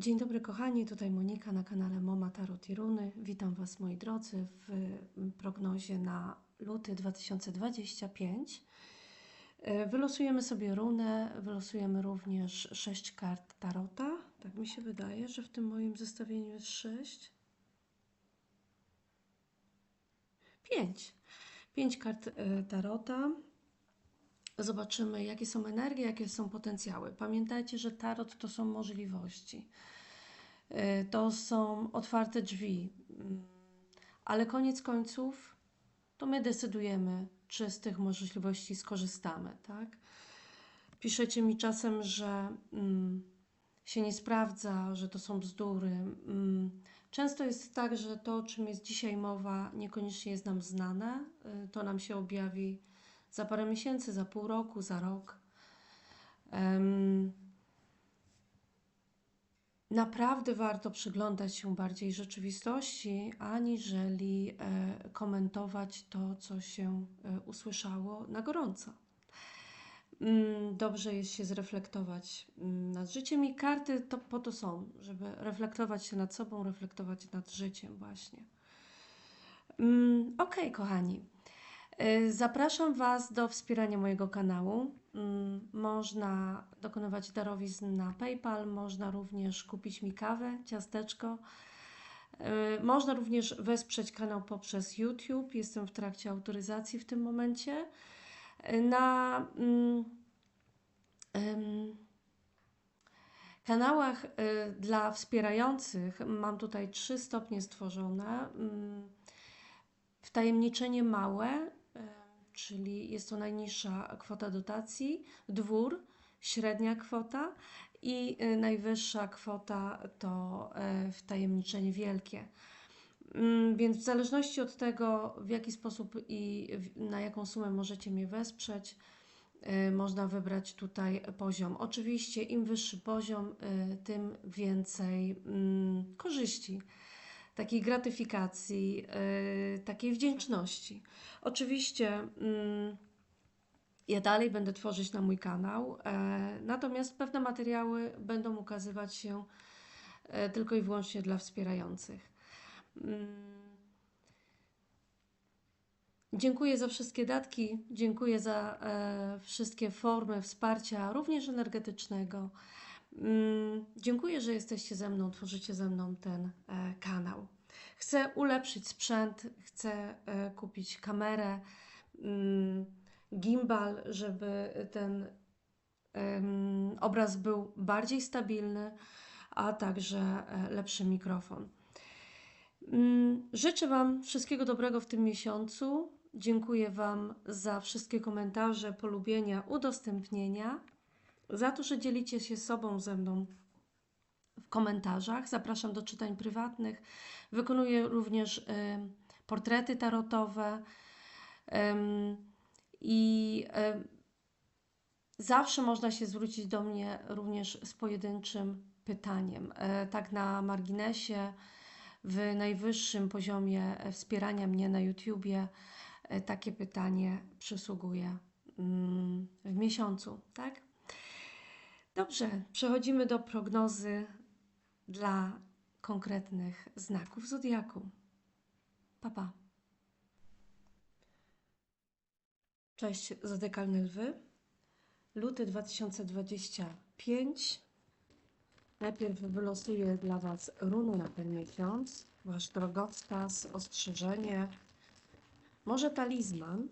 Dzień dobry kochani, tutaj Monika na kanale Moma Tarot i Runy. Witam Was moi drodzy w mm, prognozie na luty 2025. E, Wylosujemy sobie runę, wylosujemy również 6 kart Tarota. Tak mi się wydaje, że w tym moim zestawieniu jest 6. 5. 5 kart e, Tarota. Zobaczymy, jakie są energie, jakie są potencjały. Pamiętajcie, że tarot to są możliwości. Y, To są otwarte drzwi, Mm, ale koniec końców to my decydujemy, czy z tych możliwości skorzystamy, tak? Piszecie mi czasem, że mm, się nie sprawdza, że to są bzdury. Mm, Często jest tak, że to, o czym jest dzisiaj mowa, niekoniecznie jest nam znane. Y, To nam się objawi za parę miesięcy, za pół roku, za rok. Em, Naprawdę warto przyglądać się bardziej rzeczywistości, aniżeli e, komentować to, co się e, usłyszało na gorąco. Mm, Dobrze jest się zreflektować mm, nad życiem i karty to po to są, żeby reflektować się nad sobą, reflektować nad życiem właśnie. Mm, Okej, kochani. Y, Zapraszam Was do wspierania mojego kanału. Mm, Można dokonywać darowizn na PayPal, można również kupić mi kawę, ciasteczko. Y, Można również wesprzeć kanał poprzez YouTube. Jestem w trakcie autoryzacji w tym momencie. Y, Na em, kanałach dla wspierających mam tutaj trzy stopnie stworzone. Mm, Wtajemniczenie małe, czyli jest to najniższa kwota dotacji, dwór, średnia kwota i y, najwyższa kwota to y, wtajemniczenie wielkie. Mm, Więc w zależności od tego, w jaki sposób i na jaką sumę możecie mnie wesprzeć, y, można wybrać tutaj poziom. Oczywiście, im wyższy poziom, tym więcej mm, korzyści takiej gratyfikacji, yy, takiej wdzięczności. Oczywiście mm, ja dalej będę tworzyć na mój kanał, e, natomiast pewne materiały będą ukazywać się e, tylko i wyłącznie dla wspierających. Mm, Dziękuję za wszystkie datki, dziękuję za e, wszystkie formy wsparcia, również energetycznego. Mm, Dziękuję, że jesteście ze mną, tworzycie ze mną ten e, kanał. Chcę ulepszyć sprzęt, chcę e, kupić kamerę, mm, gimbal, żeby ten obraz był bardziej stabilny, a także e, lepszy mikrofon. Mm, Życzę Wam wszystkiego dobrego w tym miesiącu. Dziękuję Wam za wszystkie komentarze, polubienia, udostępnienia, za to, że dzielicie się sobą ze mną w komentarzach. Zapraszam do czytań prywatnych. Wykonuję również em, portrety tarotowe i em, zawsze można się zwrócić do mnie również z pojedynczym pytaniem. E, Tak na marginesie, w najwyższym poziomie wspierania mnie na YouTubie e, takie pytanie przysługuje mm, w miesiącu, tak? Dobrze, przechodzimy do prognozy dla konkretnych znaków zodiaku. Papa. Cześć, zodiakalne lwy. Luty 2025. Najpierw wylosuję dla Was runy na ten miesiąc. Wasz drogowskaz, ostrzeżenie, może talizman.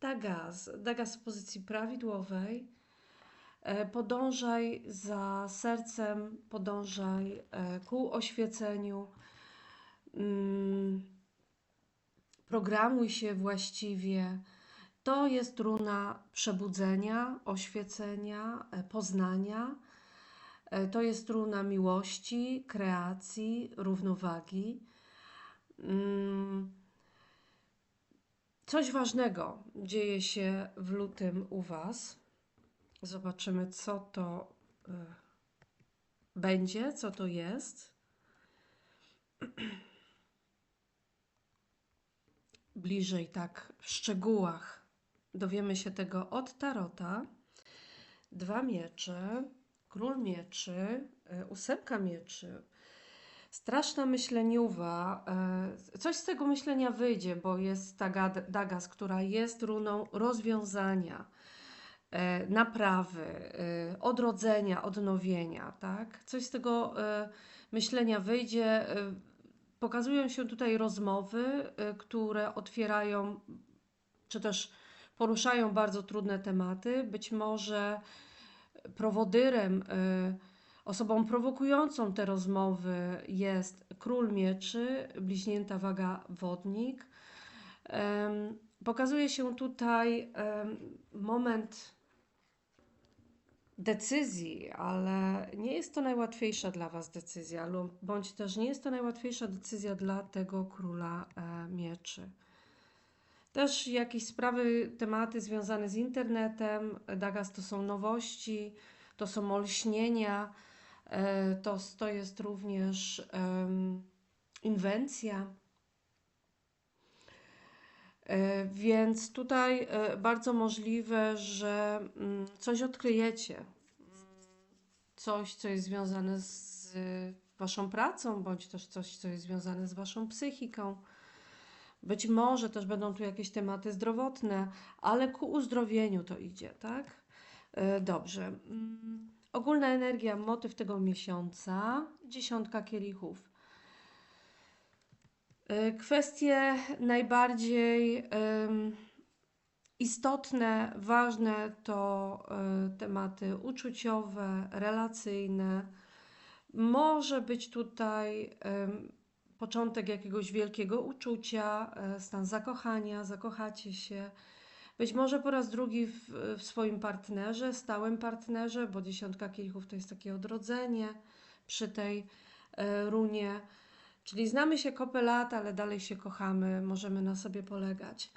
Dagaz. Dagaz w pozycji prawidłowej. E, Podążaj za sercem, podążaj e, ku oświeceniu. Mm, Programuj się właściwie. To jest runa przebudzenia, oświecenia, e, poznania. To jest runa miłości, kreacji, równowagi. Mm, Coś ważnego dzieje się w lutym u Was. Zobaczymy, co to y, będzie, co to jest. Bliżej, tak, w szczegółach dowiemy się tego od Tarota. Dwa miecze, Król mieczy, e, ósemka mieczy. Straszna myśleniuwa. e, Coś z tego myślenia wyjdzie, bo jest ta Dagas, która jest runą rozwiązania, naprawy, e, odrodzenia, odnowienia, tak? Coś z tego e, myślenia wyjdzie. e, Pokazują się tutaj rozmowy, e, które otwierają, czy też poruszają bardzo trudne tematy. Być może prowodyrem, osobą prowokującą te rozmowy jest król mieczy, bliźnięta waga wodnik. Pokazuje się tutaj moment decyzji, ale nie jest to najłatwiejsza dla Was decyzja, bądź też nie jest to najłatwiejsza decyzja dla tego króla e, mieczy. Też jakieś sprawy, tematy związane z internetem. Dagas to są nowości, to są olśnienia, e, to, to jest również em, inwencja. E, Więc tutaj e, bardzo możliwe, że mm, coś odkryjecie. Coś, co jest związane z Waszą pracą, bądź też coś, co jest związane z Waszą psychiką. Być może też będą tu jakieś tematy zdrowotne, ale ku uzdrowieniu to idzie, tak? E, Dobrze. Mm, Ogólna energia, motyw tego miesiąca, dziesiątka kielichów. E, Kwestie najbardziej istotne, ważne to e, tematy uczuciowe, relacyjne. Może być tutaj początek jakiegoś wielkiego uczucia, e, stan zakochania, zakochacie się. Być może po raz drugi w, w swoim partnerze, stałym partnerze, bo dziesiątka kielichów to jest takie odrodzenie przy tej runie. Czyli znamy się kopę lat, ale dalej się kochamy, możemy na sobie polegać.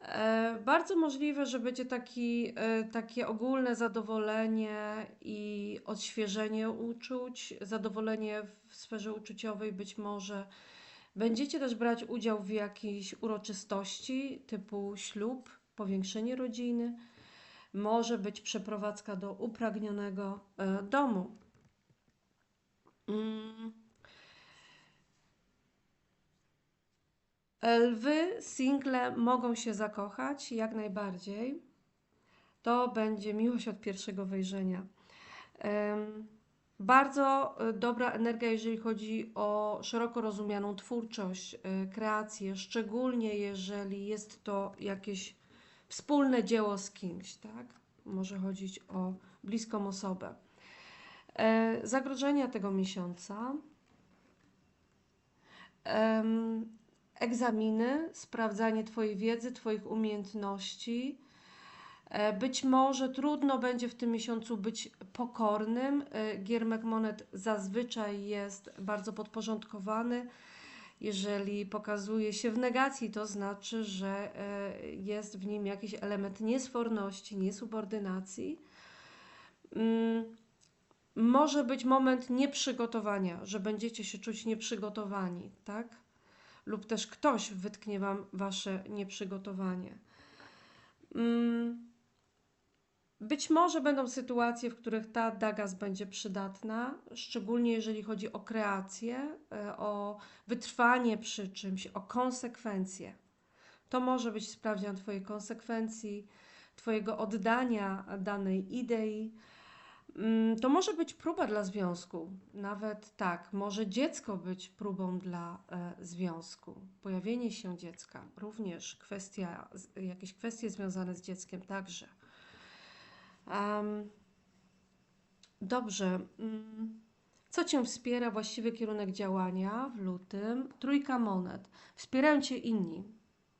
E, Bardzo możliwe, że będzie taki, e, takie ogólne zadowolenie i odświeżenie uczuć, zadowolenie w sferze uczuciowej być może. Będziecie też brać udział w jakiejś uroczystości typu ślub, powiększenie rodziny. Może być przeprowadzka do upragnionego e, domu. Mm. Lwy, single mogą się zakochać jak najbardziej. To będzie miłość od pierwszego wejrzenia. Bardzo e, dobra energia, jeżeli chodzi o szeroko rozumianą twórczość, e, kreację, szczególnie jeżeli jest to jakieś wspólne dzieło z kimś, tak? Może chodzić o bliską osobę. E, Zagrożenia tego miesiąca. Egzaminy, sprawdzanie Twojej wiedzy, Twoich umiejętności. E, Być może trudno będzie w tym miesiącu być pokornym. E, Giermek monet zazwyczaj jest bardzo podporządkowany. Jeżeli pokazuje się w negacji, to znaczy, że e, jest w nim jakiś element niesforności, niesubordynacji. Mm, Może być moment nieprzygotowania, że będziecie się czuć nieprzygotowani, tak? Lub też ktoś wytknie Wam Wasze nieprzygotowanie. Mm, Być może będą sytuacje, w których ta dagas będzie przydatna, szczególnie jeżeli chodzi o kreację, e, o wytrwanie przy czymś, o konsekwencje. To może być sprawdzian Twojej konsekwencji, Twojego oddania danej idei. Mm, To może być próba dla związku, nawet tak, może dziecko być próbą dla e, związku, pojawienie się dziecka, również kwestia, jakieś kwestie związane z dzieckiem także. Em, dobrze, mm, co Cię wspiera, właściwy kierunek działania w lutym? Trójka monet. Wspierają Cię inni,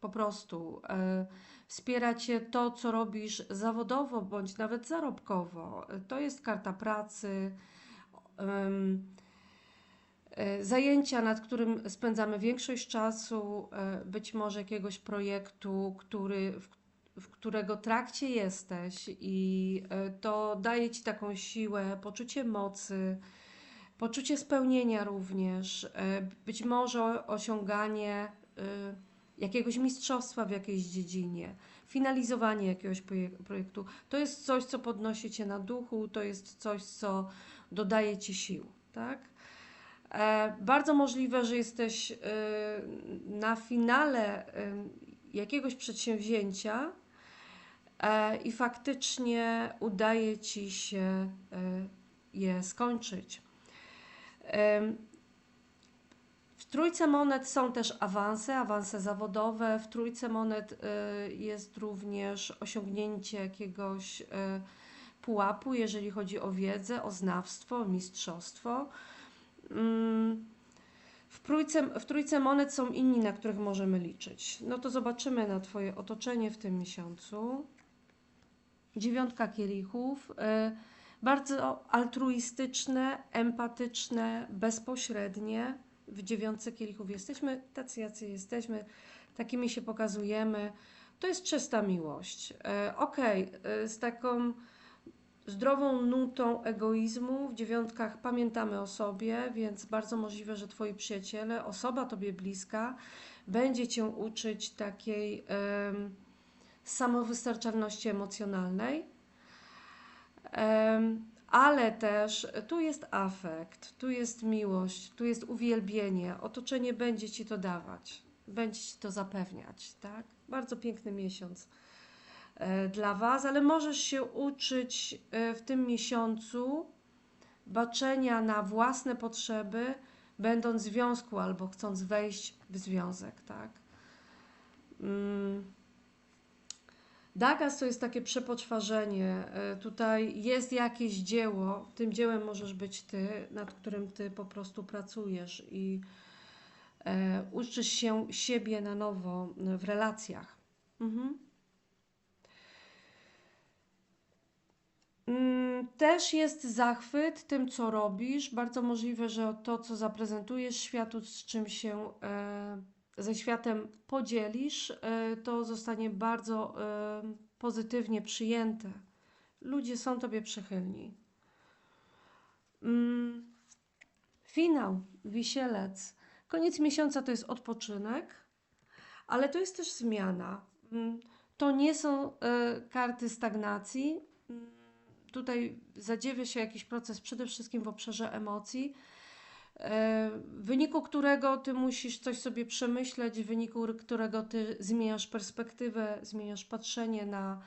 po prostu. E, Wspiera Cię to, co robisz zawodowo bądź nawet zarobkowo. To jest karta pracy, e, zajęcia, nad którym spędzamy większość czasu, e, być może jakiegoś projektu, który, w, w którego trakcie jesteś i e, to daje Ci taką siłę, poczucie mocy, poczucie spełnienia również, być może osiąganie jakiegoś mistrzostwa w jakiejś dziedzinie, finalizowanie jakiegoś projektu. To jest coś, co podnosi cię na duchu, to jest coś, co dodaje ci sił, tak? E, bardzo możliwe, że jesteś e, na finale e, jakiegoś przedsięwzięcia e, i faktycznie udaje ci się e, je skończyć. W trójce monet są też awanse, awanse zawodowe. W trójce monet y, jest również osiągnięcie jakiegoś y, pułapu, jeżeli chodzi o wiedzę, o znawstwo, o mistrzostwo. Mm, W trójce, w trójce monet są inni, na których możemy liczyć. No to zobaczymy na Twoje otoczenie w tym miesiącu. Dziewiątka kielichów. y, Bardzo altruistyczne, empatyczne, bezpośrednie. W dziewiątce kielichów jesteśmy tacy, jacy jesteśmy, takimi się pokazujemy. To jest czysta miłość. E, Okej, e, z taką zdrową nutą egoizmu w dziewiątkach pamiętamy o sobie, więc bardzo możliwe, że Twoi przyjaciele, osoba Tobie bliska, będzie Cię uczyć takiej samowystarczalności emocjonalnej. Em, ale też tu jest afekt, tu jest miłość, tu jest uwielbienie. Otoczenie będzie ci to dawać, będzie ci to zapewniać, tak? Bardzo piękny miesiąc e, dla Was, ale możesz się uczyć e, w tym miesiącu baczenia na własne potrzeby, będąc w związku albo chcąc wejść w związek, tak? Mm. Dagas to jest takie przepoczwarzenie. E, Tutaj jest jakieś dzieło, tym dziełem możesz być ty, nad którym ty po prostu pracujesz i e, uczysz się siebie na nowo w relacjach. Mhm. Mm, Też jest zachwyt tym, co robisz. Bardzo możliwe, że to, co zaprezentujesz światu, z czym się e, ze światem podzielisz, e, to zostanie bardzo e, pozytywnie przyjęte. Ludzie są Tobie przychylni. Mm, Finał, wisielec. Koniec miesiąca to jest odpoczynek, ale to jest też zmiana. Mm, To nie są e, karty stagnacji. Mm, Tutaj zadziewa się jakiś proces przede wszystkim w obszarze emocji, w wyniku którego ty musisz coś sobie przemyśleć, w wyniku którego ty zmieniasz perspektywę, zmieniasz patrzenie na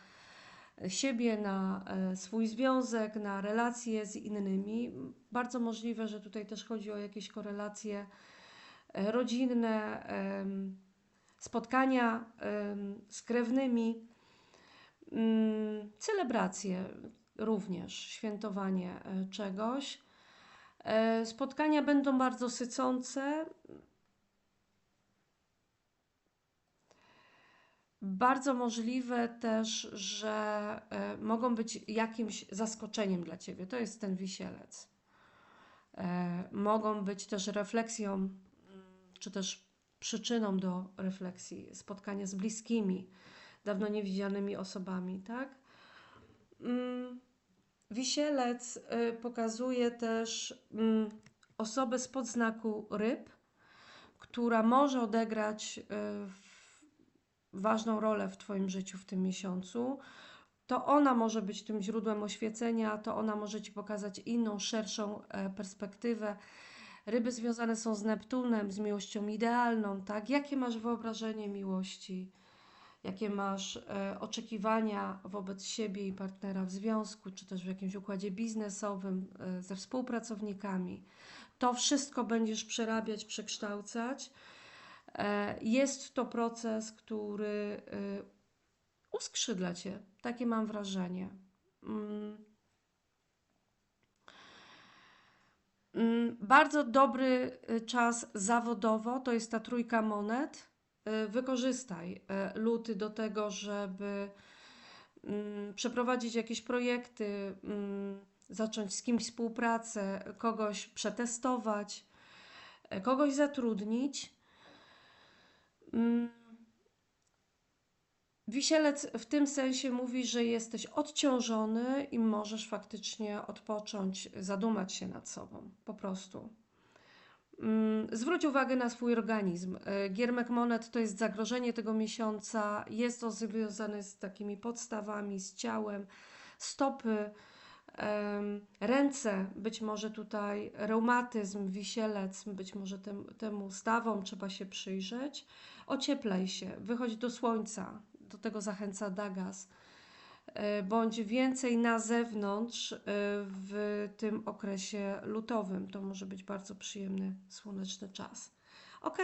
siebie, na e, swój związek, na relacje z innymi. Bardzo możliwe, że tutaj też chodzi o jakieś korelacje e, rodzinne, spotkania z krewnymi, mm, celebracje również, świętowanie e, czegoś. E, Spotkania będą bardzo sycące. Bardzo możliwe też, że e, mogą być jakimś zaskoczeniem dla ciebie. To jest ten wisielec. E, Mogą być też refleksją, mm, czy też przyczyną do refleksji, spotkania z bliskimi, dawno niewidzianymi osobami, tak? Wisielec y, pokazuje też mm, osobę spod znaku ryb, która może odegrać y, ważną rolę w Twoim życiu w tym miesiącu. To ona może być tym źródłem oświecenia, to ona może Ci pokazać inną, szerszą e, perspektywę. Ryby związane są z Neptunem, z miłością idealną, tak? Jakie masz wyobrażenie miłości? Jakie masz e, oczekiwania wobec siebie i partnera w związku, czy też w jakimś układzie biznesowym e, ze współpracownikami? To wszystko będziesz przerabiać, przekształcać. E, Jest to proces, który uskrzydla cię. Takie mam wrażenie. Mm. Mm, Bardzo dobry czas zawodowo to jest ta trójka monet. Y, Wykorzystaj y, luty do tego, żeby mm, przeprowadzić jakieś projekty, mm, zacząć z kimś współpracę, kogoś przetestować, y, kogoś zatrudnić. Mm, Wisielec w tym sensie mówi, że jesteś odciążony i możesz faktycznie odpocząć, zadumać się nad sobą, po prostu. Mm, Zwróć uwagę na swój organizm. E, Giermek monet to jest zagrożenie tego miesiąca. Jest to związane z takimi podstawami, z ciałem, stopy, ręce, być może tutaj reumatyzm, wisielec, być może tem, temu stawom trzeba się przyjrzeć. Ocieplej się, wychodź do słońca, do tego zachęca Dagas bądź więcej na zewnątrz e, w tym okresie lutowym. To może być bardzo przyjemny, słoneczny czas. Ok,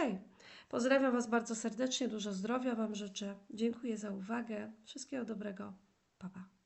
pozdrawiam Was bardzo serdecznie, dużo zdrowia Wam życzę. Dziękuję za uwagę. Wszystkiego dobrego. Pa, pa.